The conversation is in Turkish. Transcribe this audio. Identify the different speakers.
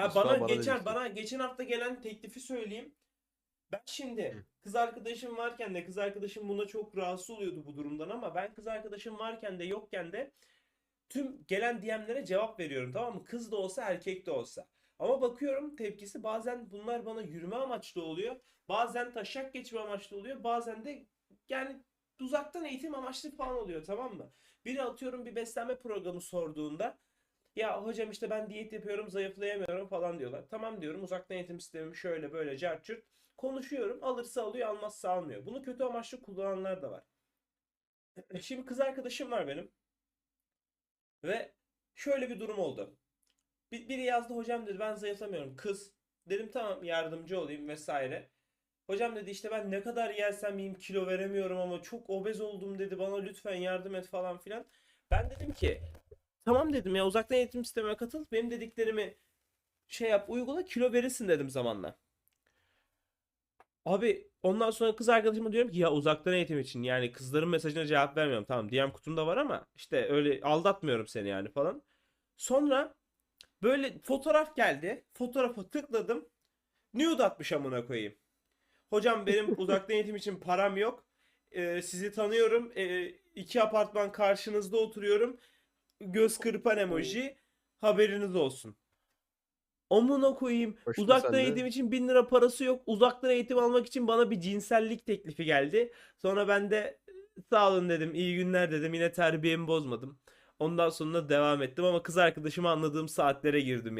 Speaker 1: Ha
Speaker 2: Mustafa
Speaker 1: bana
Speaker 2: bana
Speaker 1: geçen
Speaker 2: demişti.
Speaker 1: bana geçen hafta gelen teklifi söyleyeyim. Ben şimdi kız arkadaşım varken de kız arkadaşım buna çok rahatsız oluyordu bu durumdan ama ben kız arkadaşım varken de yokken de tüm gelen DM'lere cevap veriyorum tamam mı? Kız da olsa erkek de olsa. Ama bakıyorum tepkisi bazen bunlar bana yürüme amaçlı oluyor. Bazen taşak geçme amaçlı oluyor. Bazen de yani uzaktan eğitim amaçlı falan oluyor tamam mı? Biri atıyorum bir beslenme programı sorduğunda ya hocam işte ben diyet yapıyorum zayıflayamıyorum falan diyorlar. Tamam diyorum uzaktan eğitim sistemim şöyle böyle cart. Konuşuyorum alırsa alıyor almazsa almıyor. Bunu kötü amaçlı kullananlar da var. Şimdi kız arkadaşım var benim. Ve şöyle bir durum oldu. Bir, biri yazdı hocam dedi ben zayıflamıyorum. Kız. Dedim tamam yardımcı olayım vesaire. Hocam dedi işte ben ne kadar yersem yiyeyim kilo veremiyorum ama çok obez oldum dedi bana lütfen yardım et falan filan. Ben dedim ki tamam dedim ya uzaktan eğitim sistemine katıl benim dediklerimi şey yap uygula kilo verirsin dedim zamanla. Abi ondan sonra kız arkadaşıma diyorum ki ya uzaktan eğitim için yani kızların mesajına cevap vermiyorum. Tamam DM kutumda var ama işte öyle aldatmıyorum seni yani falan. Sonra böyle fotoğraf geldi. Fotoğrafa tıkladım. Nude atmış amına koyayım. Hocam benim uzaktan eğitim için param yok. Ee, sizi tanıyorum. Ee, iki apartman karşınızda oturuyorum. Göz kırpan emoji. Haberiniz olsun. Amına koyayım.
Speaker 2: Hoştu
Speaker 1: Uzaktan eğitim için 1000 lira parası yok. Uzaktan eğitim almak için bana bir cinsellik teklifi geldi. Sonra ben de sağ olun dedim. iyi günler dedim. Yine terbiyemi bozmadım. Ondan sonra devam ettim ama kız arkadaşımı anladığım saatlere girdim yani.